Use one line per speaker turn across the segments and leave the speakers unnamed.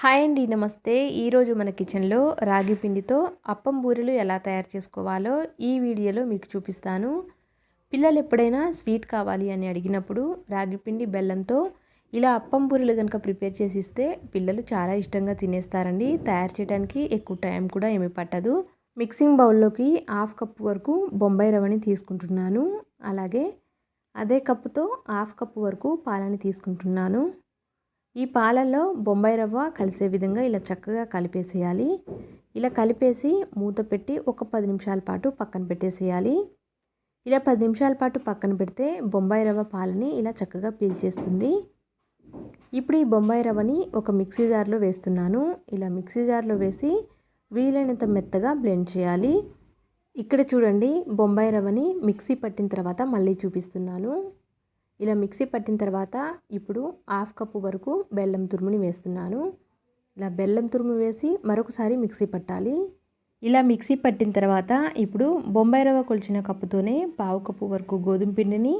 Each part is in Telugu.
హాయ్ అండి నమస్తే. ఈరోజు మన కిచెన్లో రాగి పిండితో అప్పం బూరెలు ఎలా తయారు చేసుకోవాలో ఈ వీడియోలో మీకు చూపిస్తాను. పిల్లలు ఎప్పుడైనా స్వీట్ కావాలి అని అడిగినప్పుడు రాగి పిండి బెల్లంతో ఇలా అప్పం బూరెలు కనుక ప్రిపేర్ చేసి ఇస్తే పిల్లలు చాలా ఇష్టంగా తినేస్తారండి. తయారు చేయడానికి ఎక్కువ టైం కూడా ఏమీ పట్టదు. మిక్సింగ్ బౌల్లోకి హాఫ్ కప్ వరకు బొంబాయి రవ్వని తీసుకుంటున్నాను. అలాగే అదే కప్పుతో హాఫ్ కప్ వరకు పాలని తీసుకుంటున్నాను. ఈ పాలల్లో బొంబాయి రవ్వ కలిసే విధంగా ఇలా చక్కగా కలిపేసేయాలి. ఇలా కలిపేసి మూత పెట్టి ఒక పది నిమిషాల పాటు పక్కన పెట్టేసేయాలి. ఇలా పది నిమిషాల పాటు పక్కన పెడితే బొంబాయి రవ్వ పాలని ఇలా చక్కగా పీల్చేస్తుంది. ఇప్పుడు ఈ బొంబాయి రవ్వని ఒక మిక్సీ జార్లో వేస్తున్నాను. ఇలా మిక్సీ జార్లో వేసి వీలైనంత మెత్తగా బ్లెండ్ చేయాలి. ఇక్కడ చూడండి బొంబాయి రవ్వని మిక్సీ పట్టిన తర్వాత మళ్ళీ చూపిస్తున్నాను. ఇలా మిక్సీ పట్టిన తర్వాత ఇప్పుడు హాఫ్ కప్పు వరకు బెల్లం తురుముని వేస్తున్నాను. ఇలా బెల్లం తురుము వేసి మరొకసారి మిక్సీ పట్టాలి. ఇలా మిక్సీ పట్టిన తర్వాత ఇప్పుడు బొంబాయి రవ్వ కొలిచిన కప్పుతోనే పావు కప్పు వరకు గోధుమ పిండిని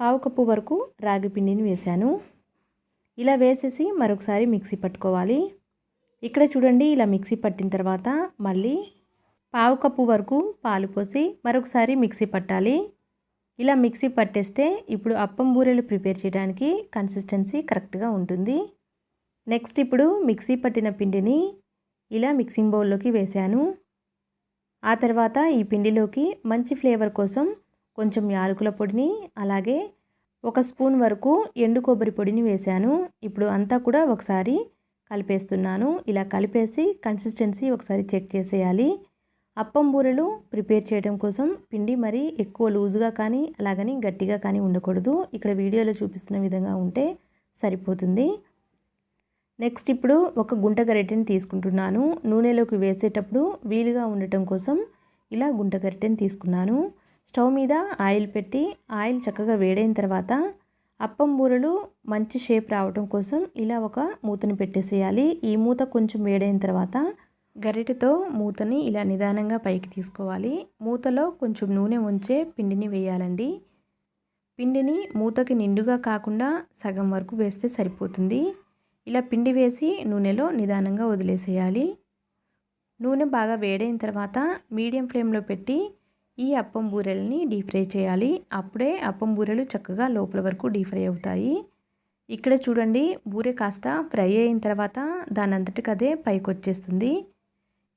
పావు కప్పు వరకు రాగి పిండిని వేశాను. ఇలా వేసేసి మరొకసారి మిక్సీ పట్టుకోవాలి. ఇక్కడ చూడండి ఇలా మిక్సీ పట్టిన తర్వాత మళ్ళీ పావు కప్పు వరకు పాలు పోసి మరొకసారి మిక్సీ పట్టాలి. ఇలా మిక్సీ పట్టేస్తే ఇప్పుడు అప్పం బూరెలు ప్రిపేర్ చేయడానికి కన్సిస్టెన్సీ కరెక్ట్గా ఉంటుంది. నెక్స్ట్ ఇప్పుడు మిక్సీ పట్టిన పిండిని ఇలా మిక్సింగ్ బౌల్లోకి వేశాను ఆ తర్వాత ఈ పిండిలోకి మంచి ఫ్లేవర్ కోసం కొంచెం యాలకుల పొడిని అలాగే ఒక స్పూన్ వరకు ఎండు కొబ్బరి పొడిని వేశాను ఇప్పుడు అంతా కూడా ఒకసారి కలిపేస్తున్నాను. ఇలా కలిపేసి కన్సిస్టెన్సీ ఒకసారి చెక్ చేసేయాలి. అప్పం బూరెలు ప్రిపేర్ చేయడం కోసం పిండి మరీ ఎక్కువ లూజ్గా కానీ అలాగని గట్టిగా కానీ ఉండకూడదు. ఇక్కడ వీడియోలో చూపిస్తున్న విధంగా ఉంటే సరిపోతుంది. నెక్స్ట్ ఇప్పుడు ఒక గుంట గరిటెని తీసుకుంటున్నాను. నూనెలోకి వేసేటప్పుడు వీలుగా ఉండటం కోసం ఇలా గుంట గరిటెని తీసుకున్నాను. స్టవ్ మీద ఆయిల్ పెట్టి ఆయిల్ చక్కగా వేడైన తర్వాత అప్పం బూరెలు మంచి షేప్ రావడం కోసం ఇలా ఒక మూతని పెట్టేసేయాలి. ఈ మూత కొంచెం వేడైన తర్వాత గరిటెతో మూతని ఇలా నిదానంగా పైకి తీసుకోవాలి. మూతలో కొంచెం నూనె ఉంచే పిండిని వేయాలండి. పిండిని మూతకి నిండుగా కాకుండా సగం వరకు వేస్తే సరిపోతుంది. ఇలా పిండి వేసి నూనెలో నిదానంగా వదిలేసేయాలి. నూనె బాగా వేడైన తర్వాత మీడియం ఫ్లేమ్లో పెట్టి ఈ అప్పం బూరెల్ని డీప్ ఫ్రై చేయాలి. అప్పుడే అప్పం బూరెలు చక్కగా లోపల వరకు డీప్ ఫ్రై అవుతాయి. ఇక్కడ చూడండి బూరె కాస్త ఫ్రై అయిన తర్వాత దాని అంతటికదే అదే పైకి వచ్చేస్తుంది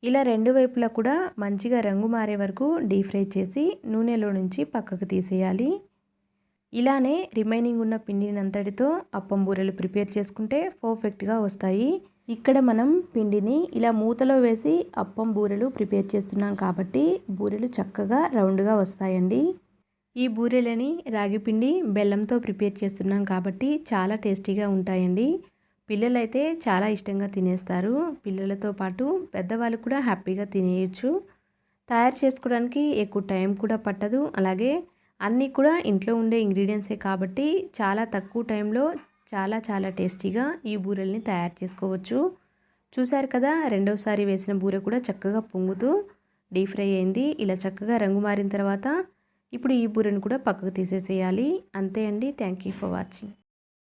ఇలా రెండు వైపులా కూడా మంచిగా రంగు మారే వరకు డీప్ ఫ్రై చేసి నూనెలో నుంచి పక్కకు తీసేయాలి. ఇలానే రిమైనింగ్ ఉన్న పిండిని అంతటితో అప్పం బూరెలు ప్రిపేర్ చేసుకుంటే పర్ఫెక్ట్గా వస్తాయి. ఇక్కడ మనం పిండిని ఇలా మూతలో వేసి అప్పం బూరెలు ప్రిపేర్ చేస్తున్నాం కాబట్టి బూరెలు చక్కగా రౌండ్గా వస్తాయండి. ఈ బూరెలని రాగి పిండి బెల్లంతో ప్రిపేర్ చేస్తున్నాం కాబట్టి చాలా టేస్టీగా ఉంటాయండి. పిల్లలైతే చాలా ఇష్టంగా తినేస్తారు. పిల్లలతో పాటు పెద్దవాళ్ళు కూడా హ్యాపీగా తినేయచ్చు. తయారు చేసుకోవడానికి ఎక్కువ టైం కూడా పట్టదు. అలాగే అన్నీ కూడా ఇంట్లో ఉండే ఇంగ్రీడియంట్సే కాబట్టి చాలా తక్కువ టైంలో చాలా చాలా టేస్టీగా ఈ బూరెల్ని తయారు చేసుకోవచ్చు. చూశారు కదా రెండవసారి వేసిన బూర కూడా చక్కగా పొంగుతూ డీప్ ఫ్రై అయింది. ఇలా చక్కగా రంగు మారిన తర్వాత ఇప్పుడు ఈ బూరెను కూడా పక్కకు తీసేసేయాలి. అంతే అండి. Thank you for watching.